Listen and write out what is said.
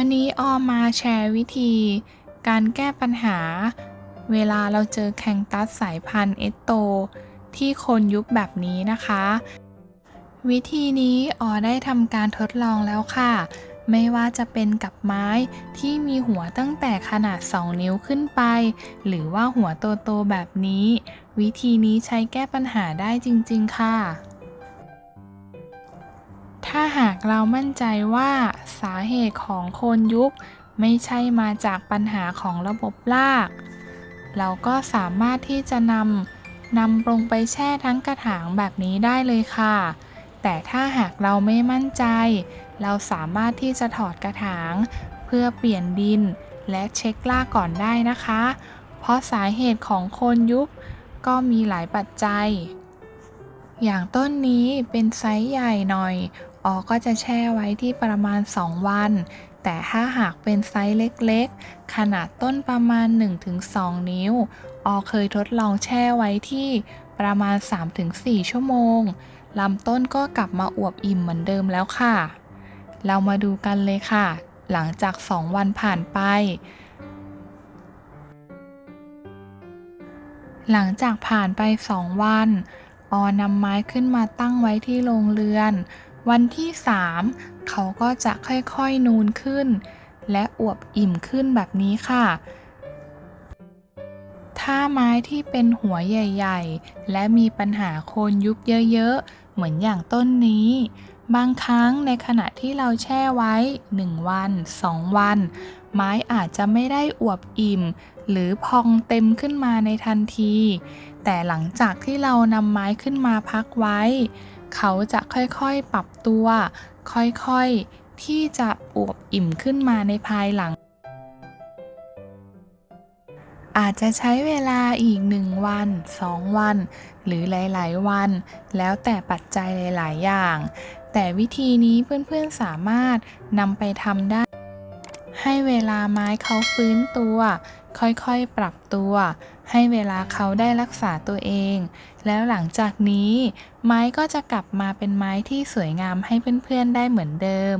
วันนี้ออมมาแชร์วิธี การแก้ปัญหา เวลาเราเจอแคงตัสสายพันธุ์เอสโต ที่คนยุบแบบนี้นะคะ วิธีนี้ออได้ทำการทดลองแล้วค่ะ ไม่ว่าจะเป็นกับไม้ที่มีหัวตั้งแต่ขนาด 2 นิ้วขึ้นไป หรือว่าหัวโตๆแบบนี้ วิธีนี้ใช้แก้ปัญหาได้จริง ๆ ค่ะ ถ้าหากเรามั่นใจว่าสาเหตุของโคนยุบไม่ใช่มาจากปัญหาของระบบราก เราก็สามารถที่จะนำนำลงไปแช่ทั้งกระถางแบบนี้ได้เลยค่ะ แต่ถ้าหากเราไม่มั่นใจ เราสามารถที่จะถอดกระถาง เพื่อเปลี่ยนดินและเช็ครากก่อนได้นะคะ เพราะสาเหตุของโคนยุบก็มีหลายปัจจัย อย่างต้นนี้เป็นไซส์ใหญ่หน่อย อก็จะแช่ไว้ที่ประมาณ 2 วัน แต่ถ้าหากเป็นไซส์เล็กๆ ขนาดต้นประมาณ 1-2 นิ้ว ออเคยทดลองแช่ไว้ที่ประมาณ 3-4 ชั่วโมงลำต้นก็กลับมาอวบอิ่มเหมือนเดิมแล้วค่ะ เรามาดูกันเลยค่ะ หลังจาก 2 วันผ่านไป หลังจากผ่านไป 2 วัน ออนำไม้ขึ้นมาตั้งไว้ที่โรงเรือน วันที่ 3 เขาก็จะค่อยๆนูนขึ้น และอวบอิ่มขึ้นแบบนี้ค่ะ ถ้าไม้ที่เป็นหัวใหญ่ๆ และมีปัญหาโคนยุบเยอะๆ เหมือนอย่างต้นนี้ บางครั้งในขณะที่เราแช่ไว้ 1 วัน 2 วัน ไม้อาจจะไม่ได้อวบอิ่ม หรือพองเต็มขึ้นมาในทันที แต่หลังจากที่เรานำไม้ขึ้นมาพักไว้ เขาจะค่อยๆปรับตัว ค่อยๆ ที่จะอวบอิ่มขึ้นมาในภายหลัง อาจจะใช้เวลาอีก 1 วัน 2 วัน หรือหลายๆ วัน แล้วแต่ปัจจัยหลาย ๆ อย่าง แต่วิธีนี้เพื่อนๆสามารถนำไปทำได้ ให้เวลาไม้เขาฟื้นตัว ค่อยๆปรับตัว ให้เวลาเขาได้รักษาตัวเอง แล้วหลังจากนี้ ไม้ก็จะกลับมาเป็นไม้ที่สวยงามให้เพื่อนๆได้เหมือนเดิม